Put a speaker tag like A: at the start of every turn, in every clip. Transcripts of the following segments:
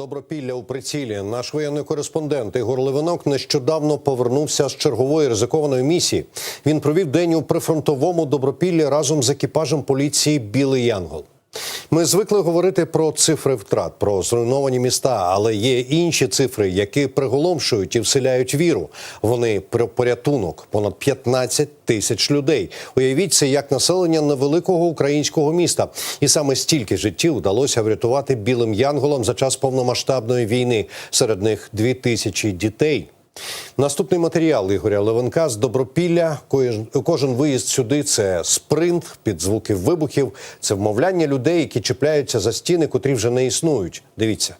A: Добропілля у прицілі. Наш воєнний кореспондент Ігор Левинок нещодавно повернувся з чергової ризикованої місії. Він провів день у прифронтовому Добропіллі разом з екіпажем поліції Білий Янгол. Ми звикли говорити про цифри втрат, про зруйновані міста, але є інші цифри, які приголомшують і вселяють віру. Вони про порятунок понад 15 тисяч людей. Уявіть це як населення невеликого українського міста, і саме стільки життів вдалося врятувати білим янголам за час повномасштабної війни. Серед них дві тисячі дітей. Наступний матеріал Ігоря Левенка з Добропілля. Кожен, виїзд сюди це спринт під звуки вибухів, це вмовляння людей, які чіпляються за стіни, котрі вже не існують. Дивіться.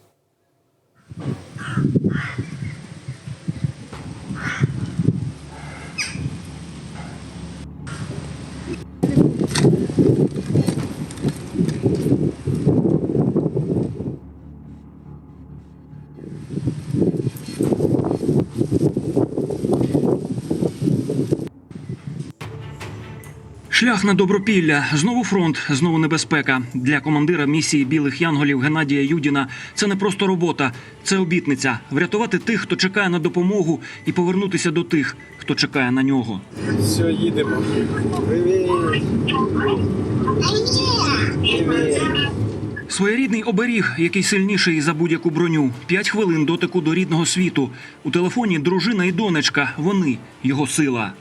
B: Шлях на добропілля, знову фронт, знову небезпека для командира місії білих янголів Геннадія Юдіна. Це не просто робота, це обітниця врятувати тих, хто чекає на допомогу, і повернутися до тих, хто чекає на нього.
C: Все, їдемо. Привіт. Привіт.
B: Своєрідний оберіг, який сильніший за будь-яку броню. П'ять хвилин дотику до рідного світу. У телефоні дружина і донечка. Вони його сила.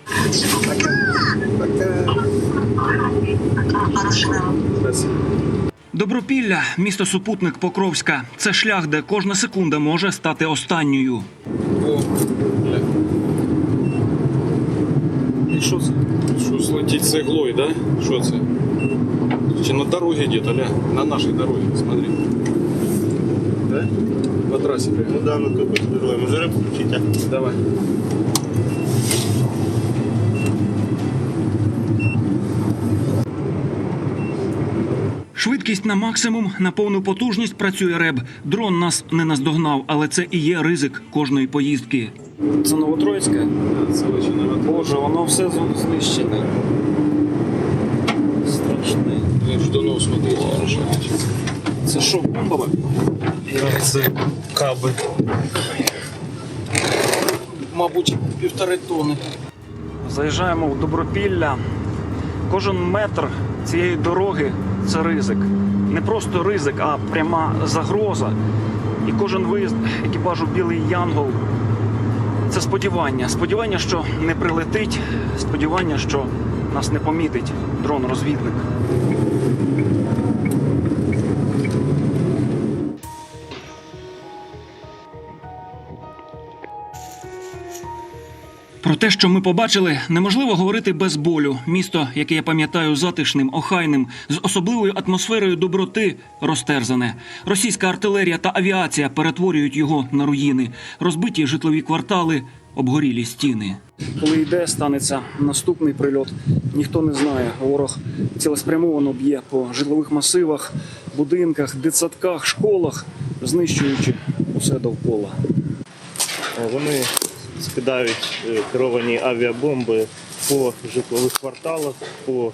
B: Добропілля, місто супутник Покровська. Це шлях, де кожна секунда може стати останньою.
C: О, бля. І що це?
D: Що злетіть з іглою, да? Що це? Чи на дороге где-то, ля? На нашей дороге, смотри.
C: Да?
D: На трассе прямо.
C: Ну да, ну здоровый. Може реп включить, а?
D: Давай.
B: Швидкість на максимум, на повну потужність працює реб. Дрон нас не наздогнав, але це і є ризик кожної поїздки.
E: Це Новотроїцьке?
D: Це
E: Боже, воно все знищене. Страшне.
D: Жданов, смотрите, хорошо.
E: Це що, бомба? Це каби. Мабуть, півтори тони. Заїжджаємо в Добропілля. Кожен метр цієї дороги це ризик. Не просто ризик, а пряма загроза. І кожен виїзд екіпажу Білий Янгол це сподівання. Сподівання, що не прилетить, сподівання, що нас не помітить дрон-розвідник.
B: Про те, що ми побачили, неможливо говорити без болю. Місто, яке я пам'ятаю затишним, охайним, з особливою атмосферою доброти, розтерзане. Російська артилерія та авіація перетворюють його на руїни, розбиті житлові квартали, обгорілі стіни.
E: Коли йде, станеться наступний прильот. Ніхто не знає. Ворог цілеспрямовано б'є по житлових масивах, будинках, дитсадках, школах, знищуючи усе довкола.
F: Вони скидають е, керовані авіабомби по житлових кварталах, по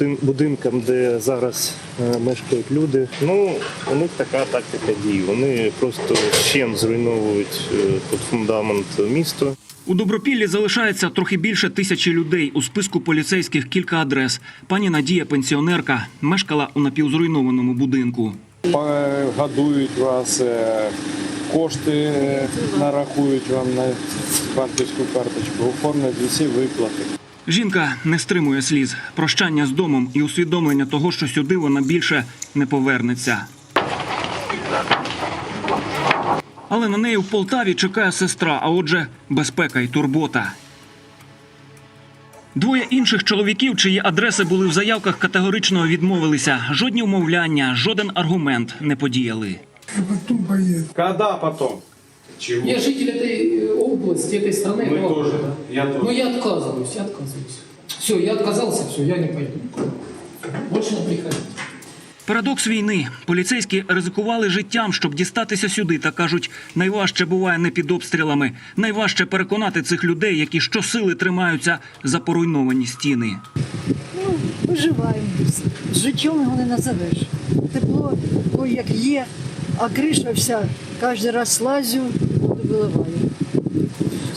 F: е, будинкам, де зараз е, мешкають люди. Ну, у них така тактика дій. Вони просто щем зруйновують тут фундамент міста.
B: У Добропіллі залишається трохи більше тисячі людей. У списку поліцейських кілька адрес. Пані Надія, пенсіонерка, мешкала у напівзруйнованому будинку.
G: годують вас, кошти е, нарахують вам на банківську карточку, оформлять усі виплати.
B: Жінка не стримує сліз, прощання з домом і усвідомлення того, що сюди вона більше не повернеться. Але на неї в Полтаві чекає сестра, а отже, безпека і турбота. Двоє інших чоловіків, чиї адреси були в заявках, категорично відмовилися. Жодні вмовляння, жоден аргумент не подіяли.
C: Когда потом?
H: Я житель этой э, области, этой страны.
C: Мы
H: этого
C: тоже.
H: города.
C: Я тоже.
H: Ну я отказываюсь, я отказываюсь. Все, я отказался, все, я не пойду. Больше не приходите.
B: Парадокс війни. Поліцейські ризикували життям, щоб дістатися сюди, та кажуть, найважче буває не під обстрілами. Найважче переконати цих людей, які щосили тримаються за поруйновані стіни.
I: Ну, виживаємо. Життям його не назовеш. Тепло, ой, як є, а крыша вся, каждый раз слазю, воду выливаю.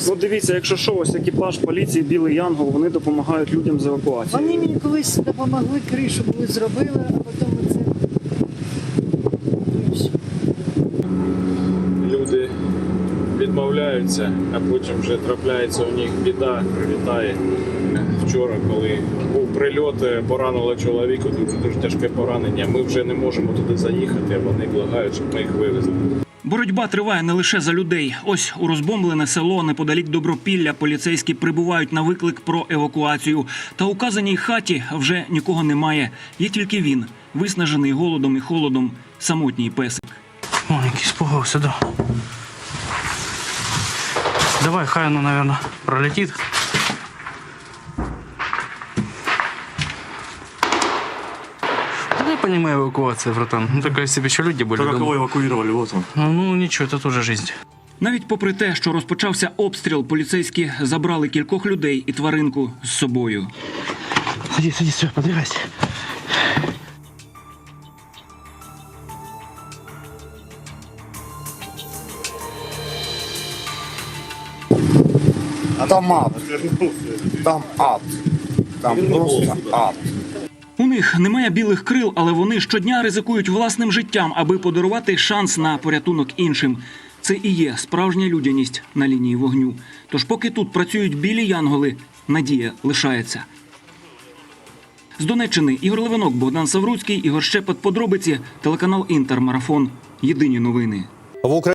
E: Ну дивіться, якщо що, ось екіпаж поліції Білий Янгол, вони допомагають людям з евакуацією.
I: Вони мені колись допомогли, кришу були зробили,
D: відмовляються, а потім вже трапляється у них біда, прилітає. Вчора, коли був прильот, е, поранило чоловіка, дуже дуже тяжке поранення. Ми вже не можемо туди заїхати, вони благають, щоб ми їх вивезли.
B: Боротьба триває не лише за людей. Ось у розбомблене село неподалік Добропілля поліцейські прибувають на виклик про евакуацію. Та у казаній хаті вже нікого немає. Є тільки він, виснажений голодом і холодом, самотній песик.
J: Маленький испугался, да. Давай, хай оно, наверное, пролетит. Да я понимаю эвакуация, братан. Ну, только если бы еще люди были дома.
F: евакуировали, вот он.
J: Ну, ну, ничего, это тоже жизнь.
B: Навіть попри те, що розпочався обстріл, поліцейські забрали кількох людей і тваринку з собою.
J: Садись, садись, все, подвигайся.
C: Там ад. Там ад. Там просто ад.
B: У них немає білих крил, але вони щодня ризикують власним життям, аби подарувати шанс на порятунок іншим. Це і є справжня людяність на лінії вогню. Тож, поки тут працюють білі янголи, надія лишається. З Донеччини Ігор Левинок, Богдан Савруцький, Ігор Щепет. Подробиці, телеканал Інтер Марафон. Єдині новини.
A: В Україні